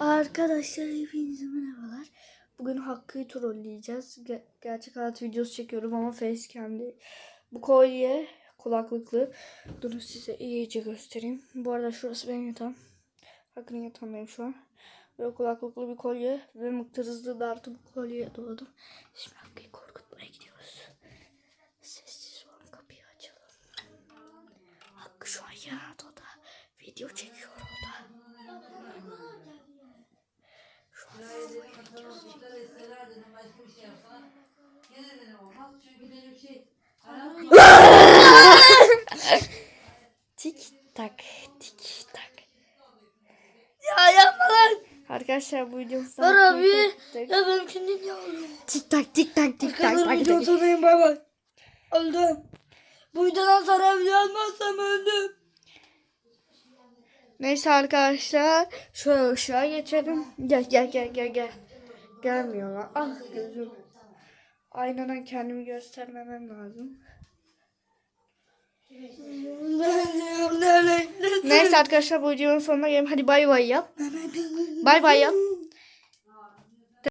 Arkadaşlar hepinize merhabalar. Bugün Hakkı'yı trolleyeceğiz. Ge- gerçek hayat videosu çekiyorum ama facecam'de. Bu kolye kulaklıklı. Durun size iyice göstereyim. Bu arada şurası benim yatağım. Hakkı'nın yatağındayım şu an. Böyle kulaklıklı bir kolye ve mıknatıslı dartı bu kolyeye doladım. Şimdi Hakkı'yı korkutmaya gidiyoruz. Sessiz olun kapıyı açalım. Hakkı şu an yanında o da. Video çekiyor o da. Şu an başka bir şey yapsalar gene benim olmaz. Çünkü benim şey Tik tak tik tak. Ya yapma lan. Arkadaşlar bu videomuzda Var abi. Ya benimkini niye aldın? tik tak tik tak tik tak Arkadaşlar tak. sonundayım bay bay. Öldüm. Bu videodan sonra video almazsam öldüm. Neyse arkadaşlar şöyle ışığa geçelim. Gel gel gel gel gel. Gelmiyor lan. Ah gözüm. Aynadan kendimi göstermemem lazım. Neyse arkadaşlar bu videonun sonuna gelelim. Hadi bay bay yap. Bay bay yap.